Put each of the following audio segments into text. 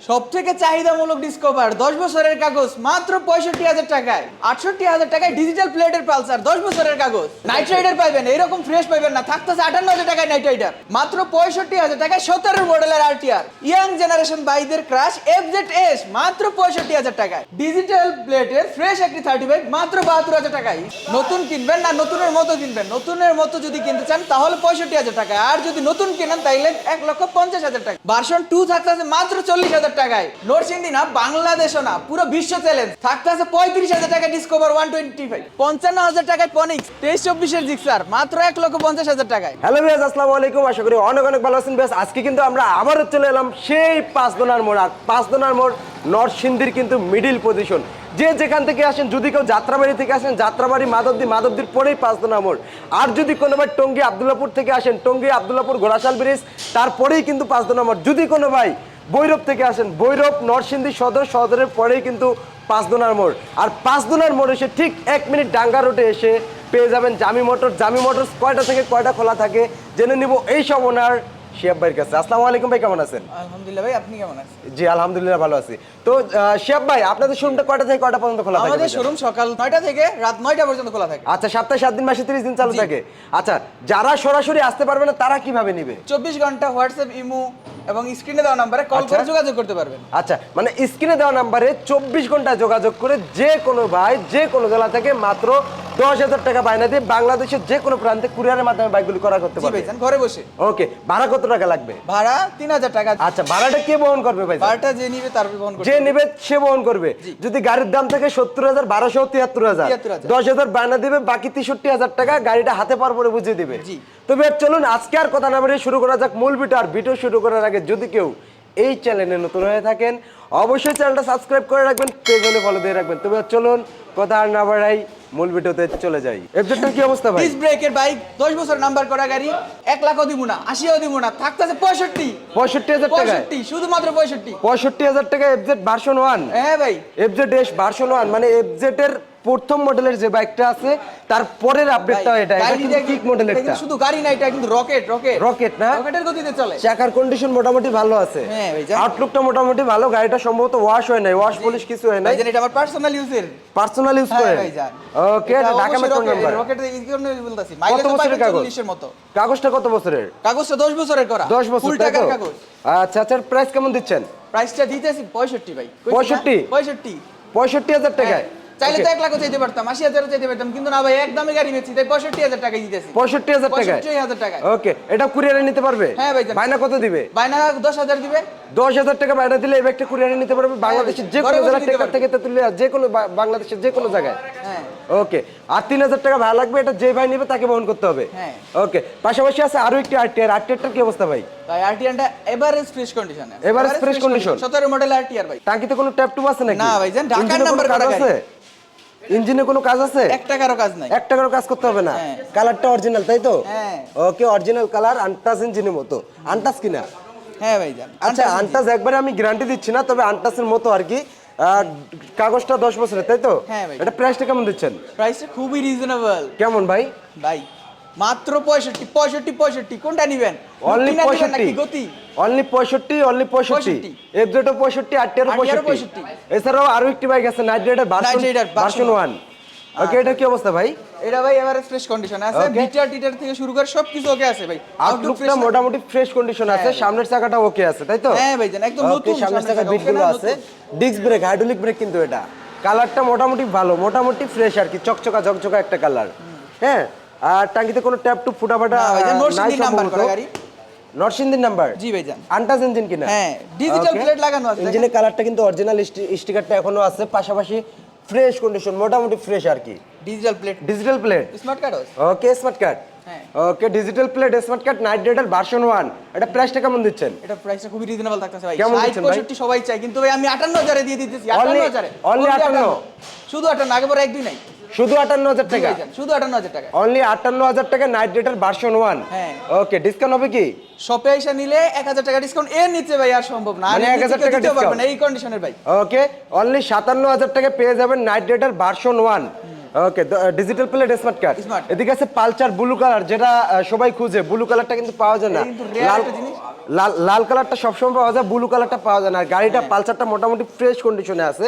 সব থেকে চাহিদামূলক ডিসকভার দশ বছরের কাগজ মাত্র পঁয়ষট্টি হাজার টাকায়। আটষট্টি হাজার টাকায় ডিজিটাল প্লেটের পালসার দশ বছরের কাগজ। নাইট রাইডার পাইবেন, এরকম ফ্রেশ পাইবেন না। থাকতেছে আটান্ন হাজার টাকায় নাইট রাইডার মাত্র পঁয়ষট্টি হাজার টাকায় সতেরো মডেলের আরটিআর ইয়াং জেনারেশন বাইদের ক্রাশ এফ জেড এস মাত্র পঁয়ষট্টি হাজার টাকায়। ডিজিটাল প্লেটের ফ্রেশ একটি থার্টি ফাইভ মাত্র বাহাত্তর হাজার টাকায়। নতুন কিনবেন না, নতুনের মতো কিনবেন। নতুনের মতো যদি কিনতে চান, তাহলে পঁয়ষট্টি হাজার টাকা আর যদি নতুন কিনেন, তাইলে এক লক্ষ পঞ্চাশ হাজার টাকা ভার্সন টু থাকতেছে মাত্র চল্লিশ হাজার টাকায়। নরসিংদী না, বাংলাদেশও না, পুরো বিশ্ব চ্যালেঞ্জ থাকতেছে পঁয়ত্রিশ হাজার টাকা ডিসকভার ওয়ান টোয়েন্টি ফাইভ পঞ্চান্ন হাজার টাকায় পনিক্স তেইশ চব্বিশের জিক্সার মাত্র এক লক্ষ পঞ্চাশ হাজার টাকায়। হ্যালো বিয়াস আসসালামু আলাইকুম। আশা করি অনেক অনেক ভালো আছেন। বিয়াস আজকে কিন্তু আমরা আবারও চলে এলাম সেই পাঁচ দোনার মোড়। আর পাঁচ দোনার মোড় নরসিংদীর কিন্তু মিডিল পজিশন যে যেখান থেকে আসেন, যদি কেউ যাত্রাবাড়ি থেকে আসেন, যাত্রাবাড়ি মাধবদী, মাধবদীর পরেই পাঁচ দোনা মোড়। আর যদি কোনো ভাই টঙ্গী, আবদুল্লাপুর থেকে আসেন, টঙ্গী, আবদুল্লাপুর, ঘোড়াশাল ব্রিজ, তারপরেই কিন্তু পাঁচ দোনা মোড়। যদি কোনো ভাই বৈরব থেকে আসেন। বৈরব নরসিংদী সদর সদরের পরেই কিন্তু পাঁচদোনার মোড়। আর পাঁচদোনার মোড় এসে ঠিক এক মিনিট ডাঙ্গা রোডে এসে পেয়ে যাবেন জামি মোটর। জামি মোটরস কয়টা থেকে কয়টা খোলা থাকে জেনে নিব এই সব ওনার শিয়াব ভাইয়ের কাছে। আসসালামু আলাইকুম ভাই কেমন আছেন? আলহামদুলিল্লাহ ভাই আপনি কেমন আছেন? জি আলহামদুলিল্লাহ ভালো আছি। তো শিয়াব ভাই আপনাদের শোরুমটা কয়টা থেকে কয়টা পর্যন্ত খোলা থাকে আমাদের শোরুম সকাল নয়টা থেকে রাত নয়টা পর্যন্ত খোলা থাকে। আচ্ছা সপ্তাহে সাত দিন মাসে তিরিশ দিন চালু থাকে। আচ্ছা যারা সরাসরি আসতে পারবে না তারা কীভাবে নিবে? চব্বিশ ঘণ্টা হোয়াটসঅ্যাপ ইমো এবং স্ক্রিনে দেওয়া নাম্বারে কল আচ্ছা। করে যোগাযোগ করতে পারবেন। আচ্ছা মানে স্ক্রিনে দেওয়া নাম্বারে চব্বিশ ঘণ্টা যোগাযোগ করে যে কোনো ভাই যে কোনো জেলা থেকে মাত্র দশ হাজার টাকা বায়না দিয়ে বাংলাদেশের যে কোনো প্রান্তে কুরিয়ারের মাধ্যমে বাইকগুলি করা করতে পারবে। ঘরে বসে। ওকে ভাড়া কত টাকা লাগবে? ভাড়া তিন হাজার টাকা। আচ্ছা ভাড়াটা কে বহন করবে ভাই ভাড়াটা যে নিবে তার বহন করতে যে নেবে সে বহন করবে। যদি গাড়ির দাম থাকে সত্তর হাজার বারোশো তিয়াত্তর হাজার। দশ হাজার বায়না দিবে বাকি তেষট্টি হাজার টাকা গাড়িটা হাতে পার পরে বুঝিয়ে দিবে। তবে আর চলুন আজকে আর কথা না বাড়িয়ে শুরু করা যাক মূল ভিডিও আর ভিডিও শুরু করার আগে যদি কেউ এই চ্যানেলে নতুন হয়ে থাকেন অবশ্যই চ্যানেলটা সাবস্ক্রাইব করে রাখবেন পেজনে ফলো দিয়ে রাখবেন। তবে চলুন কথা আর না বাড়াই মূল ভিডিওতে চলে যাই। এফজেডটার কি অবস্থা ভাই? ডিস ব্রেকের বাইক দশ বছর নাম্বার করা গাড়ি এক লাখও দিব না আশিও দিব না থাকতেছে পঁয়ষট্টি। পঁয়ষট্টি হাজার টাকায়? পঁয়ষট্টি শুধুমাত্র পঁয়ষট্টি। পঁয়ষট্টি হাজার টাকা এফজেড ভার্সন ওয়ান হ্যাঁ ভাই। এফজেড এস ভার্সন ওয়ান মানে এফজেড এর প্রথম মডেলের যে বাইকটা আছে তার পরের আপডেটটা এটা এটা কিক মডেলের এটা শুধু গাড়ি না এটা কিন্তু রকেট রকেট রকেট না? রকেটের গতিতে চলে। চাকার কন্ডিশন মোটামুটি ভালো আছে। হ্যাঁ ভাই, আউটলুকটা মোটামুটি ভালো গাড়িটা সম্ভবত ওয়াশ হয় নাই ওয়াশ পলিশ কিছু হয় নাই। এটা আমার পার্সোনাল ইউজের পার্সোনাল ইউজ হ্যাঁ করে। ওকে এটা ঢাকা মেট্রো নাম্বার রকেটের এই জন্য বলতাছি। মাইলেজ তো কাগজ? 40 এর মতো। কাগজটা কত বছরের? কাগজটা 10 বছরের করা। 10 বছর ফুল টাকার কাগজ। আচ্ছা আচ্ছা প্রাইস কেমন দিচ্ছেন? প্রাইসটা দিতেছি 65 ভাই। 65? 65 পঁয়ষট্টি? হাজার টাকায়? চাইলে তো এক লাখও চাইতে পারতাম আশি হাজারও চাইতে পারতাম কিন্তু না ভাই একদমই গাড়ি বেচছি তাই পঁয়ষট্টি হাজার টাকা দিতেছি। পঁয়ষট্টি হাজার টাকা পঁয়ষট্টি হাজার টাকা ওকে এটা কুরিয়ারে নিতে পারবে? হ্যাঁ ভাই বাইনা কত দিবে? বাইনা দশ হাজার দিবে। দশ হাজার টাকা বাইরে দিলে এই ব্যাগটা কুরিয়ারে নিতে পারবে বাংলাদেশের যে কোনো জেলা টেকার থেকে তেতুলিয়া যে কোনো বাংলাদেশের যে কোনো জায়গায়। হ্যাঁ। ওকে আর তিন হাজার টাকা ভাড়া লাগবে এটা যে ভাই নেবে তাকে বহন করতে হবে। হ্যাঁ। ওকে পাশাপাশি আছে আরও একটি আরটিআর আরটিআরটার কি অবস্থা ভাই? ভাই আরটিআরটা average fresh condition Average fresh condition? 17 model RTR ভাই। টাঙ্কিতে কোনো ট্যাপ টুপ আছে নাকি? না ভাইজান, ঢাকার ইঞ্জিনে নাম্বার কাজ আছে? ইঞ্জিনে কোনো কাজ আছে? এক টাকারও কাজ নাই। এক টাকারও কাজ করতে হবে না। হ্যাঁ। কালারটা অরিজিনাল তাই তো? হ্যাঁ। ওকে অরিজিনাল কালার আনটাস ইঞ্জিনের মতো। আনটাস কিনা? হ্যাঁ ভাইজান। আচ্ছা আনটাস একবারে আমি গ্যারান্টি দিচ্ছি না তবে আনটাসের মতো আর কি কাগজটা দশ বছরের তাই তো? হ্যাঁ এটা প্রাইসটা কেমন দিচ্ছেন? প্রাইসটা খুবই রিজনেবল কেমন ভাই? ভাই মাত্র পঁয়ষট্টি পঁয়ষট্টি পঁয়ষট্টি কোনটা নিবেন? অনলি পঁয়ষট্টি। গতি? অনলি পঁয়ষট্টি অনলি পঁয়ষট্টি। 65 এফজেডও পঁয়ষট্টি আরটিআরও আরটিআরও পঁয়ষট্টি। এছাড়াও আরও একটি বাইক আছে night rider version one okay এটা কি অবস্থা ভাই? এটা ভাই এভারেজ ফ্রেশ কন্ডিশন আছে। বিটার টিটার থেকে শুরু করে সবকিছু ওকে আছে ভাই। আউটলুকটা মোটামুটি ফ্রেশ কন্ডিশন আছে হ্যাঁ। সামনের চাকাটা ওকে আছে তাই তো? হ্যাঁ ভাইজান, একদম নতুন সামনের চাকা বিটগুলো আছে। ডিস্ক ব্রেক হাইড্রোলিক ব্রেক কিন্তু এটা। কালারটা মোটামুটি ভালো মোটামুটি ফ্রেশ আর কি চকচকা ঝকঝকা একটা কালার হ্যাঁ? আর কোনো ট্যাপ টু ফুটাফাটা নাই নাম্বার। করা গাড়ি। নরসিংদীর নাম্বার জি ভাইজান আনটাস ইঞ্জিন কিনা? হ্যাঁ, digital plate লাগানো আছে, ইঞ্জিনের কালারটা কিন্তু অরিজিনাল স্টিকারটা এখনও আছে পাশাপাশি ফ্রেশ কন্ডিশন মোটামুটি ফ্রেশ আর কি। Digital plate digital plate smart card okay smart card হ্যাঁ। Okay digital plate smart card night rider version one এটা প্রাইসটা কেমন দিচ্ছেন? এটা প্রাইসটা খুবই রিজনেবল থাকতেছে ভাই। কেমন 60 দিচ্ছেন ভাই? 65 সবাই চাই কিন্তু ভাই আমি 58 হাজারে দিয়ে দিতেছি। 58 Only- হাজারে। only 58 শুধু 58 আগে পরে এক দুই নাই। শুধু আটান্ন হাজার জি টাকা ভাইজান, শুধু 58 হাজার টাকা। অনলি আটান্ন হাজার টাকা নাইট রেটার ভার্সন ওয়ান হ্যাঁ। ওকে ডিসকাউন্ট হবে কি? শপে এসে নিলে 1000 টাকা ডিসকাউন্ট এর নিচে ভাই আর সম্ভব না। মানে 1000 টাকা দিতেও পারবে না এই কন্ডিশনের ভাই। ওকে অনলি সাতান্ন হাজার টাকা পেয়ে যাবেন night rider version one okay digital plate smart card এদিকে আছে পালচার ব্লু কালার যেটা সবাই খুঁজে। ব্লু কালারটা কিন্তু পাওয়া যায় না। লাল জিনিস। লাল লাল কালারটা সবসময় পাওয়া যায় ব্লু কালারটা পাওয়া যায় না। আর গাড়িটা হ্যাঁ। পালসারটা মোটামুটি ফ্রেশ কন্ডিশনে আছে।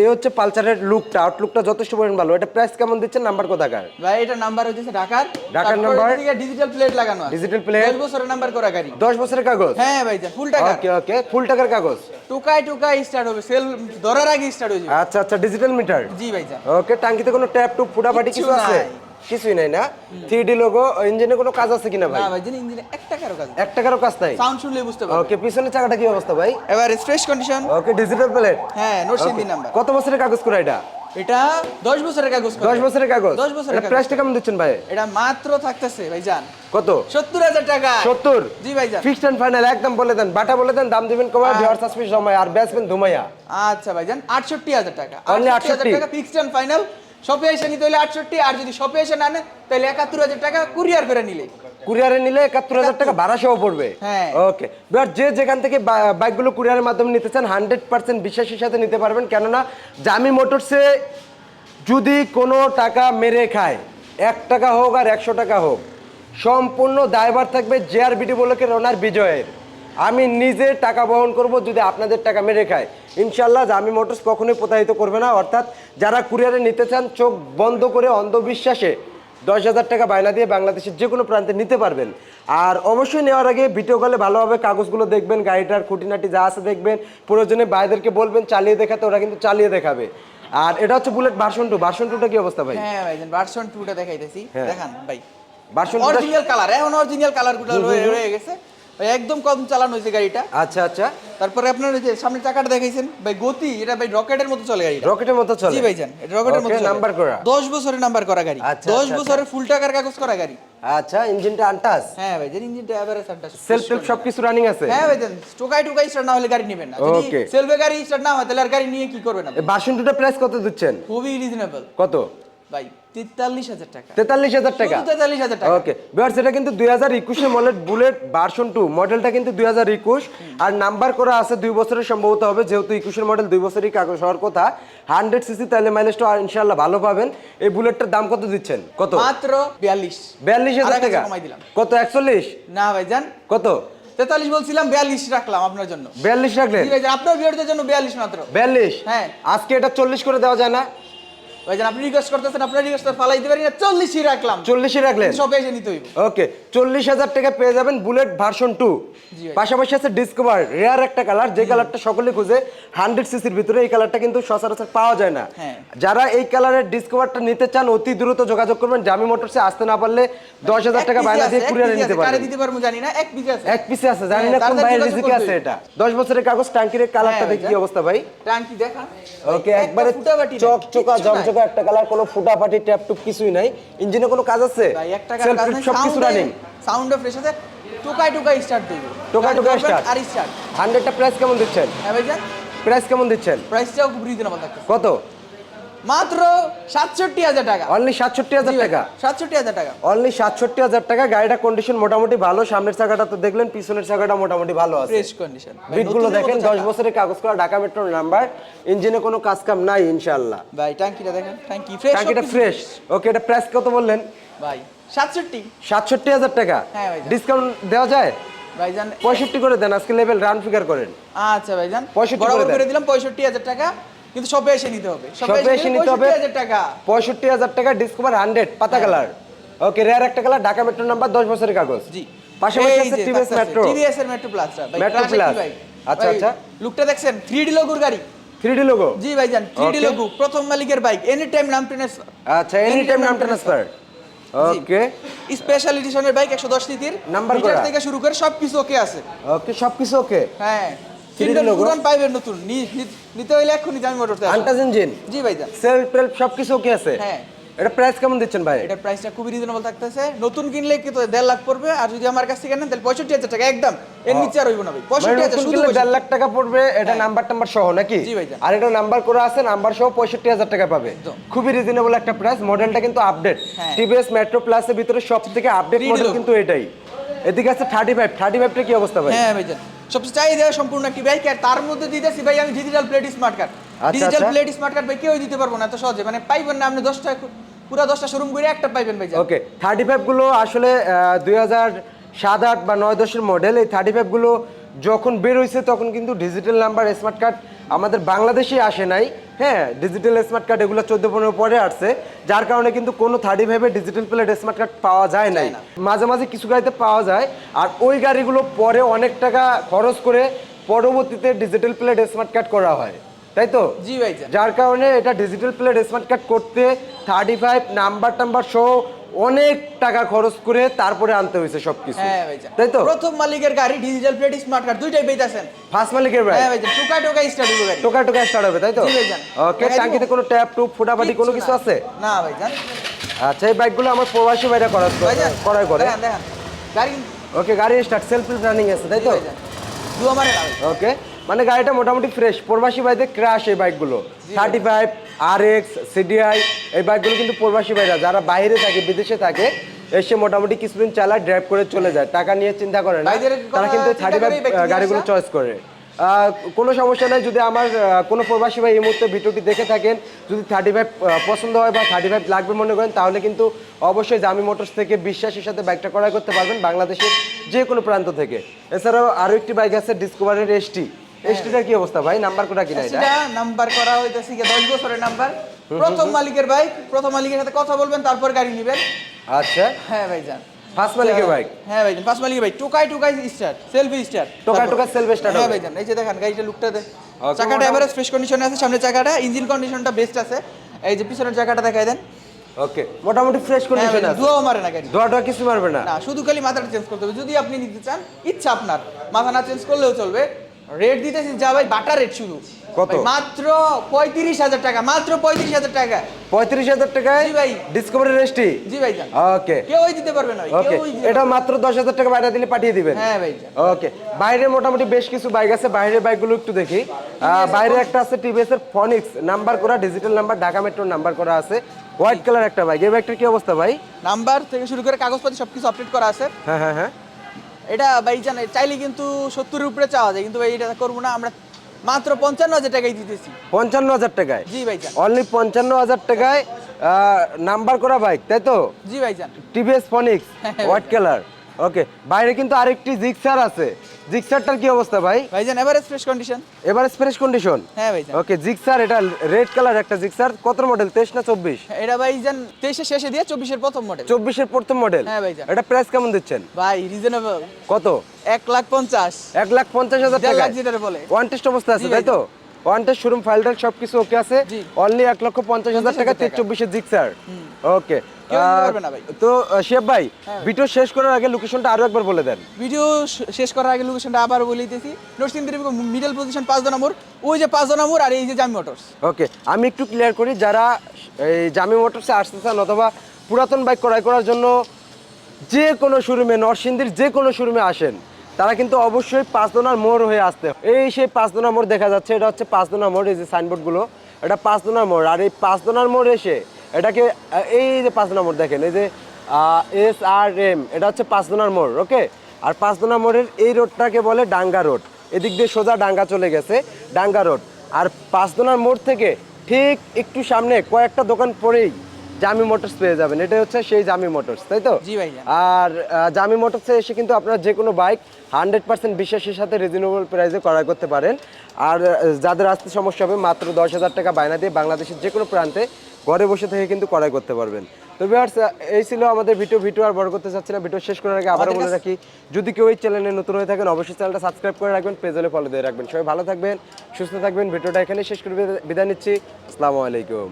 এই হচ্ছে পালসারের লুকটা আউটলুকটা যথেষ্ট পরিমাণ ভালো। এটা প্রাইস কেমন দিচ্ছেন? নাম্বার কোথাকার? ভাই এটা নাম্বার হচ্ছে ঢাকার। ঢাকার number? ডিজিটাল প্লেট লাগানো আছে। Digital plate? 10 বছরের নাম্বার করা গাড়ি। দশ বছরের কাগজ? হ্যাঁ ভাই ফুল টাকা ওকে ওকে ফুল টাকার কাগজ? টুকাই টুকাই স্টার্ট হবে। সেল ধরার আগে স্টার্ট হয়ে যাবে। আচ্ছা আচ্ছা ডিজিটাল মিটার জি ভাইজান ওকে টাঙ্কিতে কোনো ট্যাপ টুপ ফুটাফাটি কিছু আছে। কিছুই নাই না? থ্রি ডি লোগো ইঞ্জিনে কোনো কাজ আছে কিনা ভাই? না ভাইজান ইঞ্জিনে এক টাকারও কাজ এক টাকারও কাজ নাই? সাউন্ড শুনলে বুঝতে পারবে ওকে পিছনের চাকাটা কি অবস্থা ভাই? এবার fresh condition okay digital plate হ্যাঁ নরসিংদী নাম্বার কত বছরের কাগজ করে এটা? এটা 10 বছরের কাগজ করা। দশ বছরের কাগজ? 10 বছরের কাগজ। প্রাইসটা কেমন দিচ্ছেন ভাই? এটা মাত্র থাকতেছে ভাই ভাইজান কত? 70000 টাকা। সত্তর? জি ভাইজান ফিক্সড এন্ড ফাইনাল একদম বলে দেন। বাটা বলে দেন দাম দিবেন কমায় ভিউয়ার সাসপেন্স জমায় আর ব্যাসবেন ধুমাইয়া। আচ্ছা ভাইজান 68000 টাকা। Only 68000 টাকা ফিক্সড এন্ড ফাইনাল শপে এসে নিতে হলে 68 আর যদি শপে এসে না নেন তাহলে 71000 টাকা কুরিয়ার করে নিলে। কুরিয়ারে নিলে একাত্তর হাজার টাকা ভাড়া সহ পড়বে? হ্যাঁ। ওকে এবার যে যেখান থেকে বাইকগুলো কুরিয়ারের মাধ্যমে নিতে চান হান্ড্রেড পার্সেন্ট বিশ্বাসের সাথে নিতে পারবেন। কেননা জামি মোটরসে যদি কোনো টাকা মেরে খায় এক টাকা হোক আর একশো টাকা হোক সম্পূর্ণ দায়ভার থাকবে জেআরবিটি বলকের ওনার বিজয়ের। আমি নিজে টাকা বহন করব যদি আপনাদের টাকা মেরে খায়। ইনশাল্লাহ জামি মোটরস কখনোই প্রতারিত করবে না। অর্থাৎ যারা কুরিয়ারে নিতে চান চোখ বন্ধ করে অন্ধবিশ্বাসে দশ হাজার টাকা বায়না দিয়ে বাংলাদেশের যে কোনো প্রান্তে নিতে পারবেন। আর অবশ্যই নেওয়ার আগে ভিডিও কলে ভালোভাবে কাগজগুলো দেখবেন গাড়িটার খুঁটিনাটি যা আছে দেখবেন প্রয়োজনে ভাইদেরকে বলবেন চালিয়ে দেখাতে ওরা কিন্তু চালিয়ে দেখাবে। আর এটা হচ্ছে বুলেট ভার্সন টু। ভার্সন টুটা কি অবস্থা ভাই? হ্যাঁ ভার্সন 2 টা দেখাইতেছি। হ্যাঁ। দেখান ভাই। ভার্সন অরিজিনাল কালার এখন অরিজিনাল কালারগুলো রয়ে গেছে। একদম কম চালানো হয়েছে গাড়িটা। আচ্ছা আচ্ছা। তারপরে আপনার ওই যে সামনে চাকাটা দেখাইছেন ভাই গতি এটা ভাই রকেটের মতো চলে গাড়িটা। রকেটের মতো চলে। জি ভাইজান এটা রকেটের মতো নাম্বার করা। 10 বছরের নাম্বার করা গাড়ি। আচ্ছা, 10 আচ্ছা, বছরের ফুল টাকার কাগজ করা গাড়ি। আচ্ছা ইঞ্জিনটা আনটাস? হ্যাঁ ভাই ইঞ্জিনটা এভারেজ আনটা সেলফ টেলফ সবকিছু রানিং আছে? হ্যাঁ ভাই টোকাই টোকাই স্টার্ট না হলে গাড়ি নেবেন না। যদি সেলফে গাড়ি স্টার্ট না হয় তাহলে আর গাড়ি নিয়ে কি করবেন আপনি? ভার্সন টুটা প্রাইস কত দিচ্ছেন? খুবই রিজনেবল কত? ভাই 43000 টাকা। তেতাল্লিশ হাজার টাকা? শুধু 43000 টাকা। ওকে বিহার সেটা কিন্তু দুই হাজার মডেল বুলেট ভার্সন টু মডেলটা কিন্তু দুই হাজার একুশ। আর নাম্বার করা আছে দুই বছরের সম্ভবত হবে যেহেতু একুশের মডেল দুই বছরই কাগজ হওয়ার কথা। হান্ড্রেড সিসি তাহলে মাইলেজটা ইনশাল্লাহ ভালো পাবেন। এই বুলেটটার দাম কত দিচ্ছেন? কত? মাত্র 42 বিয়াল্লিশ হাজার আর এক টাকা। হাজার কমাই দিলাম। কত একচল্লিশ? না ভাইজান কত? 43 বলছিলাম 42 রাখলাম আপনার জন্য। বিয়াল্লিশ রাখলেন? আপনার ভিউয়ারদের জন্য 42 মাত্র। বিয়াল্লিশ? হ্যাঁ। আজকে এটা চল্লিশ করে দেওয়া যায় না। ভাইজান আপনি রিকোয়েস্ট করতেছেন আপনার রিকোয়েস্ট ফালাই পারি না 40 রাখলাম। চল্লিশই রাখলেন? সব এসে নিতে হইব। ওকে চল্লিশ হাজার টাকা পেয়ে যাবেন বুলেট ভার্সন টু পাশাপাশি আছে ডিসকভার রেয়ার একটা কালার যে কালারটা সকলে খুঁজে হান্ড্রেড সিসির ভিতরে এই কালারটা কিন্তু সচরাচর পাওয়া যায় না। হ্যাঁ। যারা এই কালারের ডিসকভারটা নিতে চান অতি দ্রুত যোগাযোগ করবেন। জামি মোটরসে আসতে না পারলে দশ হাজার টাকা বাইরে দিয়ে কুরিয়ারে নিতে পারবেন। দিতে পারব জানি না এক পিস আছে। এক পিসে আছে জানি না হ্যাঁ, কোন ভাইয়ের রিজিকে আছে এটা। দশ বছরের কাগজ টাঙ্কির কালারটা হ্যাঁ, দেখি কি অবস্থা ভাই? টাঙ্কি দেখা। ওকে একবারে জমচকা একটা কালার কোনো ফুটাফাটি ট্যাপ টুপ কিছুই নাই। ইঞ্জিনে কোনো কাজ আছে? ভাই এক কাজ trip সব কিছু রানিং সাউন্ড ফ্রেশ আছে টোকাই টোকাই স্টার্ট দিবে। টোকাই টোকাই স্টার্ট আর স্টার্ট হান্ড্রেডটা প্রাইস কেমন দিচ্ছেন? হ্যাঁ ভাইজান। প্রাইস কেমন দিচ্ছেন? প্রাইসটাও খুব রিজনেবল থাকছে কত? মাত্র 67000 টাকা। অনলি সাতষট্টি হাজার টাকা। 67000 টাকা। অনলি সাতষট্টি হাজার টাকা। গাড়িটা কন্ডিশন মোটামুটি ভালো। সামনের চাকাটা তো দেখলেন পিছনের চাকাটা মোটামুটি ভালো আছে। ফ্রেশ কন্ডিশন বিটগুলো দেখেন দশ বছরের কাগজ করা ঢাকা মেট্রোর নাম্বার ইঞ্জিনে কোনো কাজ কাম নাই ইনশাল্লাহ ভাই ট্যাঙ্কিটা দেখেন ট্যাঙ্কি ফ্রেশ টাঙ্কিটা ফ্রেশ ওকে এটা প্রাইস কত বললেন? ভাই 67 সাতষট্টি হাজার টাকা। হ্যাঁ ভাই। ডিসকাউন্ট দেওয়া যায়? ভাইজান পঁয়ষট্টি করে দেন আজকে লেভেল রান ফিগার করেন। আচ্ছা ভাইজান। 65 করে দিলাম 65000 টাকা। কিন্তু সবে এসে নিতে হবে। সবে এসে নিতে হবে। টাকা। পঁয়ষট্টি হাজার টাকা ডিসকভার হান্ড্রেড পাতা কালার ওকে রেয়ার একটা কালার ঢাকা মেট্রো নাম্বার দশ বছরের কাগজ। জি। পাশাপাশি আছে টিভিএস মেট্রো টিভিএস এর মেট্রো প্লাস Plus। ভাই? আচ্ছা, আচ্ছা। লুকটা দেখছেন? 3D লোগোর গাড়ি। লোগো জি ভাইজান 3D Okay. লোগো প্রথম মালিকের বাইক এনি টাইম নাম টেনেস আচ্ছা এনি টাইম নাম ট্রান্সফার ওকে স্পেশাল এডিশনের বাইক 110 সিসির। Number মিটার থেকে শুরু করে সব কিছু ওকে আছে। ওকে সবকিছু ওকে হ্যাঁ। 3D তিনটা logo? পুরান পাইবেন নতুন। নি- নি- নিতে হইলে এক্ষুনি জামি মোটরতে আন্টাজ ইঞ্জিন জি ভাইজান। সেলফ টেলফ সবকিছু ওকে আছে? হ্যাঁ। এটা প্রাইস কেমন দিচ্ছেন ভাই? এটার প্রাইসটা খুবই রিজনেবল থাকতেছে। নতুন কিনলে কিন্তু দেড় লাখ পড়বে আর যদি আমার কাছ থেকে নেন তাহলে পঁয়ষট্টি হাজার টাকা একদম। এর নিচে আর হইব না ভাই। পঁয়ষট্টি হাজার শুধু দেড় লাখ টাকা পড়বে এটা হ্যাঁ। নাম্বার টাম্বার সহ নাকি? জি ভাইজান। আর এটা নাম্বার করা আছে নাম্বার সহ পঁয়ষট্টি হাজার টাকা পাবে। খুবই রিজনেবল একটা প্রাইস মডেলটা কিন্তু আপডেট হ্যাঁ। টিভিএস মেট্রো প্লাসের ভিতরে সব থেকে আপডেট মডেল কিন্তু এটাই। এদিকে আছে থার্টি ফাইভ থার্টি ফাইভটা কি অবস্থা ভাই? হ্যাঁ সবচেয়ে চাহিদা সম্পূর্ণ একটি বাইক আর তার মধ্যে দিতেছি ভাই আমি digital plate smart card digital. Plate smart card ভাই কেউ দিতে পারব না এত সহজে। মানে পাইবেন না আপনি দশটা পুরো দশটা শোরুম করে একটা পাইবেন ভাই ওকে থার্টি ফাইভগুলো আসলে দুই হাজার সাত আট বা নয় দশের মডেল এই থার্টি ফাইভগুলো যখন বের হয়েছে তখন কিন্তু ডিজিটাল নাম্বার স্মার্ট কার্ড আমাদের বাংলাদেশে আসে নাই। হ্যাঁ ডিজিটাল স্মার্ট কার্ড এগুলো চোদ্দ পনেরো পরে আসছে। যার কারণে কিন্তু কোনো থার্টি ফাইভের ডিজিটাল প্লেট স্মার্ট কার্ড পাওয়া যায় নাই। মাঝে মাঝে কিছু গাড়িতে পাওয়া যায়। আর ওই গাড়িগুলো পরে অনেক টাকা খরচ করে পরবর্তীতে ডিজিটাল প্লেট স্মার্ট কার্ড করা হয়। তাই তো? জি ভাই যার কারণে এটা ডিজিটাল প্লেট স্মার্ট কার্ড করতে থার্টি ফাইভ নাম্বার টাম্বার সহ অনেক টাকা খরচ করে তারপরে আনতে হয়েছে সবকিছু। হ্যাঁ তাই তো? প্রথম মালিকের গাড়ি ডিজিটাল প্লেট স্মার্ট কার্ড দুইটাই পেইতাছেন। ফার্স্ট মালিকের ভাই? হ্যাঁ ভাইজান টুকা টুকা স্টার্ট হবে গাড়ি। টোকা টোকা স্টার্ট হবে তাই তো। ওকে টাঙ্কিতে কোনো ট্যাপ টুপ ফুটাফাটি কোনো কিছু আছে? না ভাইজান। আচ্ছা এই বাইকগুলো আমার প্রবাসী ভাইরা করা করাই করে। দেখেন গাড়ি ওকে গাড়ি স্টার্ট সেলফ রানিং আছে তাই তো? ভাইজান। দুয়া মারে ওকে মানে গাড়িটা মোটামুটি ফ্রেশ প্রবাসী ভাইদের ক্রাশ এই বাইকগুলো thirty five R X CDI এই বাইকগুলো কিন্তু প্রবাসী ভাইরা যারা বাইরে থাকে বিদেশে থাকে এসে মোটামুটি কিছুদিন চালায় ড্রাইভ করে চলে যায়। টাকা নিয়ে চিন্তা করে না। তারা কিন্তু থার্টি ফাইভ গাড়িগুলো চয়েস করে। কোনো সমস্যা নাই যদি আমার কোনো প্রবাসী ভাই এই মুহূর্তে ভিডিওটি দেখে থাকেন যদি থার্টি ফাইভ পছন্দ হয় বা থার্টি ফাইভ লাগবে মনে করেন তাহলে কিন্তু অবশ্যই জামি মোটরস থেকে বিশ্বাসের সাথে বাইকটা ক্রয় করতে পারবেন বাংলাদেশের যে কোনো প্রান্ত থেকে। এছাড়াও আরও একটি বাইক আছে ডিসকভারের এসটি এসটিটার কি অবস্থা ভাই? নাম্বার কোটা কিনা এটা? নাম্বার করা হইতেছে কি 10 বছরের নাম্বার প্রথম মালিকের বাইক প্রথম মালিকের সাথে কথা বলবেন তারপর গাড়ি নেবেন। আচ্ছা। হ্যাঁ ভাইজান। ফার্স্ট মালিকের বাইক হ্যাঁ ভাইজান। পাঁচ মালিকের বাইক টুকাই টুকাই স্টার্ট সেলফি স্টার্ট টোকাই টোকাই self start হ্যাঁ। ভাইজান। এই যে দেখেন গাড়িটা লুকটা দে চাকাটা এভারেজ ফ্রেশ কন্ডিশনে আছে সামনের চাকাটা। ইঞ্জিন কন্ডিশনটা বেস্ট আছে। এই যে পিছনের চাকাটা দেখাই দেন। ওকে মোটামুটি ফ্রেশ হ্যাঁ কন্ডিশন আছে। মারে না গাড়ি। ধোয়া কিছু মারবে না। না শুধু খালি মাথাটা চেঞ্জ করতে হবে। যদি আপনি নিতে চান ইচ্ছা আপনার। মাথা না চেঞ্জ করলেও চলবে। রেট দিতেছি যা ভাই বাটা রেট শুধু। কত? মাত্র পঁয়ত্রিশ হাজার টাকা মাত্র পঁয়ত্রিশ হাজার টাকা। পঁয়ত্রিশ হাজার টাকায় জি ভাই। ডিসকভারের এসটি জি ভাইজান ওকে কেউই দিতে পারবে না ভাই, ওকে এটা মাত্র দশ হাজার টাকা বাইরে দিলে পাঠিয়ে দিবেন। হ্যাঁ ভাইজান ওকে বাইরে মোটামুটি বেশ কিছু বাইক আছে বাইরের বাইকগুলো একটু দেখি। বাইরে একটা আছে টিভিএস এর ফনিক্স নাম্বার করা ডিজিটাল নাম্বার ঢাকা মেট্রোর নাম্বার করা আছে। হোয়াইট কালার একটা বাইক এই বাইকটার কি অবস্থা ভাই? নাম্বার থেকে শুরু করে কাগজপত্র সবকিছু আপডেট করা আছে। হ্যাঁ হ্যাঁ হ্যাঁ। এটা ভাই জানে চাইলে কিন্তু সত্তরের উপরে চাওয়া যায় কিন্তু ভাই এটা করব না আমরা মাত্র পঞ্চান্ন হাজার টাকায় দিতেছি। পঞ্চান্ন হাজার টাকায়? জি ভাইজান অনলি পঞ্চান্ন হাজার টাকায় নাম্বার করা বাইক তাই তো? জি ভাইজান TVS Phoenix white colour okay বাইরে কিন্তু আরেকটি জিক্সার আছে। জিক্সারটার কি অবস্থা ভাই? ভাইজান এভারেজ ফ্রেশ কন্ডিশন এবারে ফ্রেশ কন্ডিশন হ্যাঁ ভাইজান। ওকে জিক্সার এটা রেড কালার একটা জিক্সার কত মডেল তেইশ না চব্বিশ? এটা ভাইজান তেইশের শেষে দিয়ে চব্বিশের প্রথম মডেল চব্বিশের প্রথম মডেল হ্যাঁ ভাইজান। এটা প্রাইস কেমন দিচ্ছেন? ভাই রিজনেবল কত? এক লাখ পঞ্চাশ। এক লাখ পঞ্চাশ হাজার টাকা লাখ যেটা বলে। ওয়ান টেস্ট অবস্থা আছে তাই তো? ওয়ান টেস্ট শোরুম ফাইলটার সবকিছু ওকে আছে। অনলি এক লক্ষ পঞ্চাশ হাজার টাকা। তেইশ চব্বিশের জিক্সার ওকে ভাই। তো শেফ ভাই হ্যাঁ ভিডিও শেষ করার আগে লোকেশনটা আরও একবার বলে দেন। ভিডিও শেষ করার আগে লোকেশনটা আবার বলে দিতেছি। নরসিংদীর মিডল পজিশন পাঁচ নম্বর ওই যে পাঁচ নম্বর আর এই যে জামি মোটরস ওকে আমি একটু ক্লিয়ার করি যারা এই জামি মোটরসে আসতে চান অথবা পুরাতন বাইক ক্রয় করার জন্য যে কোনো শোরুমে নরসিংদীর যে কোনো শোরুমে আসেন তারা কিন্তু অবশ্যই পাঁচ পাঁচদোনার মোড় হয়ে আসতে এই সেই পাঁচ পাঁচদোনার মোড় দেখা যাচ্ছে এটা হচ্ছে পাঁচ পাঁচদোনার মোড় এই যে সাইনবোর্ডগুলো এটা পাঁচদোনার মোড়। আর এই পাঁচ পাঁচদোনার মোড় এসে এটাকে এই যে পাঁচদোনার মোড় দেখেন এই যে এস আর এম এটা হচ্ছে পাঁচদোনার মোড় ওকে? আর পাঁচদোনার মোড়ের এই রোডটাকে বলে ডাঙ্গা রোড। এদিক দিয়ে সোজা ডাঙ্গা চলে গেছে ডাঙ্গা রোড। আর পাঁচদোনার মোড় থেকে ঠিক একটু সামনে কয়েকটা দোকান পরেই জামি মোটরস পেয়ে যাবেন। এটা হচ্ছে সেই জামি মোটরস তাই তো? জি ভাইজান। আর জামি মোটরসে এসে কিন্তু আপনারা যে কোনো বাইক হান্ড্রেড পার্সেন্ট বিশ্বাসের সাথে রিজনেবল প্রাইসে ক্রয় করতে পারেন। আর যাদের আসতে সমস্যা হবে মাত্র দশ হাজার টাকা বায়না দিয়ে বাংলাদেশের যে কোনো প্রান্তে ঘরে বসে থেকে কিন্তু ক্রয় করতে পারবেন। তো ভিউয়ার্স এই ছিল আমাদের ভিডিও ভিডিও আর বড় করতে চাচ্ছি না ভিডিও শেষ করার আগে আবারও বলে রাখি যদি কেউ এই চ্যানেলে নতুন হয়ে থাকেন অবশ্যই চ্যানেলটা সাবস্ক্রাইব করে রাখবেন পেজ হলে ফলো দিয়ে রাখবেন। সবাই ভালো থাকবেন সুস্থ থাকবেন ভিডিওটা এখানে শেষ করে বিদায় নিচ্ছি। আসসালামু আলাইকুম।